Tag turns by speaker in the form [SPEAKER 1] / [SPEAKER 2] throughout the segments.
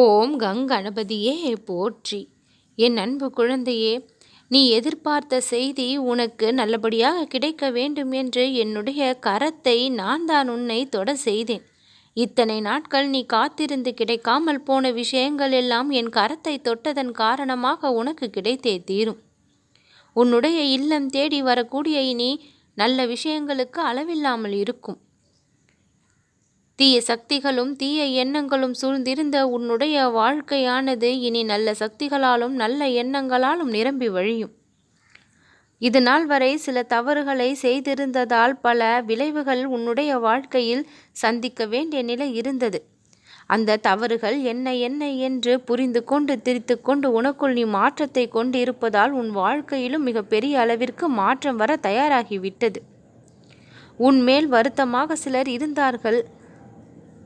[SPEAKER 1] ஓம் கங்கணபதியே போற்றி. என் அன்பு குழந்தையே நீ எதிர்பார்த்த செய்தி உனக்கு நல்லபடியாக கிடைக்க வேண்டும் என்று என்னுடைய கரத்தை நான் தான் உன்னை தொட செய்தேன். இத்தனை நாட்கள் நீ காத்திருந்து கிடைக்காமல் போன விஷயங்கள் எல்லாம் என் கரத்தை தொட்டதன் காரணமாக உனக்கு கிடைத்தே தீரும். உன்னுடைய இல்லம் தேடி வரக்கூடிய இனி நல்ல விஷயங்களுக்கு அளவில்லாமல் இருக்கும். தீய சக்திகளும் தீய எண்ணங்களும் சூழ்ந்திருந்த உன்னுடைய வாழ்க்கையானது இனி நல்ல சக்திகளாலும் நல்ல எண்ணங்களாலும் நிரம்பி வழியும். இது நாள் வரை சில தவறுகளை செய்திருந்ததால் பல விளைவுகள் உன்னுடைய வாழ்க்கையில் சந்திக்க வேண்டிய நிலை இருந்தது. அந்த தவறுகள் என்ன என்ன என்று புரிந்து கொண்டு திரித்து கொண்டு உனக்குள் நீ மாற்றத்தை கொண்டு இருப்பதால் உன் வாழ்க்கையிலும் மிகப்பெரிய அளவிற்கு மாற்றம் வர தயாராகிவிட்டது. உன்மேல் வருத்தமாக சிலர் இருந்தார்கள்.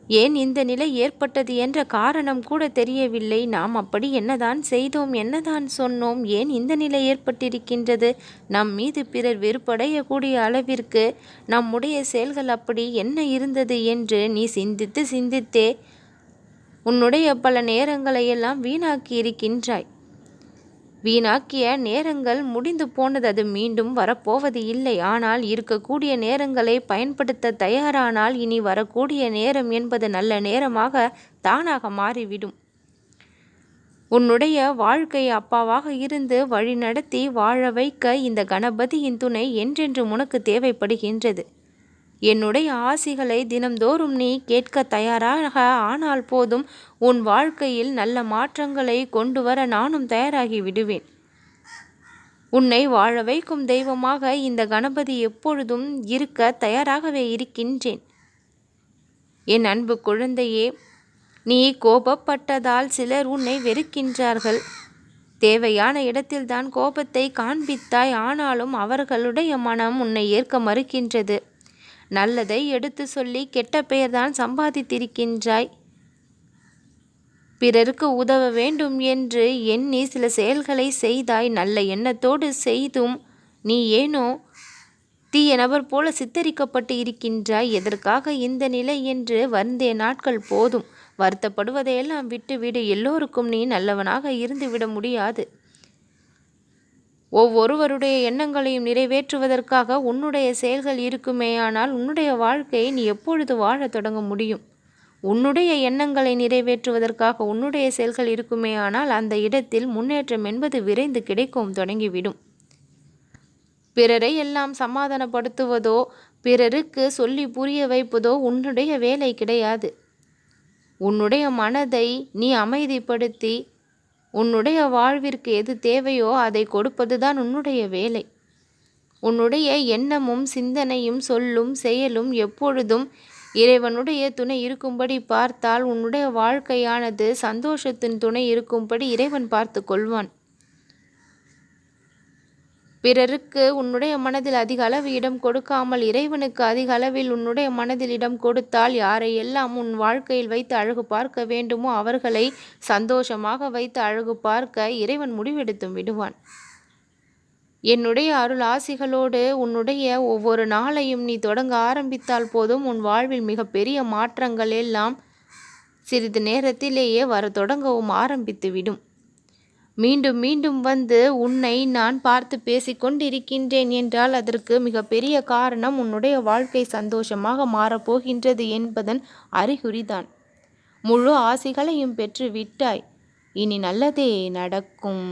[SPEAKER 1] ஏன் இந்த நிலை ஏற்பட்டது என்ற காரணம் கூட தெரியவில்லை. நாம் அப்படி என்னதான் செய்தோம் என்னதான் சொன்னோம் ஏன் இந்த நிலை ஏற்பட்டிருக்கின்றது? நம் மீது பிறர் வெறுப்படையக்கூடிய அளவிற்கு நம்முடைய செயல்கள் அப்படி என்ன இருந்தது என்று நீ சிந்தித்து சிந்தித்தே உன்னுடைய பல நேரங்களை எல்லாம் வீணாக்கி இருக்கின்றாய் வீணாக்கிய நேரங்கள் முடிந்து போனது அது மீண்டும் வரப்போவது இல்லை. ஆனால் இருக்கக்கூடிய நேரங்களை பயன்படுத்த தயாரானால் இனி வரக்கூடிய நேரம் என்பது நல்ல நேரமாக தானாக மாறிவிடும். உன்னுடைய வாழ்க்கை அப்பாவாக இருந்து வழிநடத்தி வாழ வைக்க இந்த கணபதியின் துணை என்றென்று உனக்கு தேவைப்படுகின்றது. என்னுடைய ஆசிகளை தினம்தோறும் நீ கேட்க தயாராக ஆனால் போதும் உன் வாழ்க்கையில் நல்ல மாற்றங்களை கொண்டு வர நானும் தயாராகி விடுவேன். உன்னை வாழ வைக்கும் தெய்வமாக இந்த கணபதி எப்பொழுதும் இருக்க தயாராகவே இருக்கின்றேன். என் அன்பு குழந்தையே நீ கோபப்பட்டதால் சிலர் உன்னை வெறுக்கின்றார்கள். தேவையான இடத்தில்தான் கோபத்தை காண்பித்தாய் ஆனாலும் அவர்களுடைய மனம் உன்னை ஏற்க மறுக்கின்றது. நல்லதை எடுத்து சொல்லி கெட்ட பெயர்தான் சம்பாதித்திருக்கின்றாய். பிறருக்கு உதவ வேண்டும் என்று எண்ணி சில செயல்களை செய்தாய். நல்ல எண்ணத்தோடு செய்தும் நீ ஏனோ தீய நபர் போல சித்தரிக்கப்பட்டு இருக்கின்றாய். எதற்காக இந்த நிலை என்று வந்தே நாட்கள் போதும். வருத்தப்படுவதையெல்லாம் விட்டுவிடு. எல்லோருக்கும் நீ நல்லவனாக இருந்துவிட முடியாது. ஒவ்வொருவருடைய எண்ணங்களையும் நிறைவேற்றுவதற்காக உன்னுடைய செயல்கள் இருக்குமேயானால் உன்னுடைய வாழ்க்கையை நீ எப்பொழுது வாழத் தொடங்க முடியும்? உன்னுடைய எண்ணங்களை நிறைவேற்றுவதற்காக உன்னுடைய செயல்கள் இருக்குமேயானால் அந்த இடத்தில் முன்னேற்றம் என்பது விரைந்து கிடைக்கவும் தொடங்கிவிடும். பிறரை எல்லாம் சமாதானப்படுத்துவதோ பிறருக்கு சொல்லி புரிய வைப்பதோ உன்னுடைய வேலை கிடையாது. உன்னுடைய மனதை நீ அமைதிப்படுத்தி உன்னுடைய வாழ்விற்கு எது தேவையோ அதை கொடுப்பதுதான் உன்னுடைய வேலை. உன்னுடைய எண்ணமும் சிந்தனையும் சொல்லும் செயலும் எப்பொழுதும் இறைவனுடைய துணை இருக்கும்படி பார்த்தால் உன்னுடைய வாழ்க்கையானது சந்தோஷத்தின் துணை இருக்கும்படி இறைவன் பார்த்து கொள்வான். பிறருக்கு உன்னுடைய மனதில் அதிக அளவு இடம் கொடுக்காமல் இறைவனுக்கு அதிக அளவில் உன்னுடைய மனதில் இடம் கொடுத்தால் யாரையெல்லாம் உன் வாழ்க்கையில் வைத்து அழகு பார்க்க வேண்டுமோ அவர்களை சந்தோஷமாக வைத்து அழகு பார்க்க இறைவன் முடிவெடுத்தும் விடுவான். என்னுடைய அருள் ஆசிகளோடு உன்னுடைய ஒவ்வொரு நாளையும் நீ தொடங்க ஆரம்பித்தால் போதும் உன் வாழ்வில் மிகப்பெரிய மாற்றங்கள் எல்லாம் சிறிது நேரத்திலேயே வர தொடங்கவும் ஆரம்பித்துவிடும் மீண்டும் மீண்டும் வந்து உன்னை நான் பார்த்து பேசிக்கொண்டிருக்கின்றேன் என்றால் அதற்கு மிகப்பெரிய காரணம் உன்னுடைய வாழ்க்கை சந்தோஷமாக மாறப்போகின்றது என்பதன் அறிகுறிதான். முழு ஆசைகளையும் பெற்று விட்டாய். இனி நல்லதே நடக்கும்.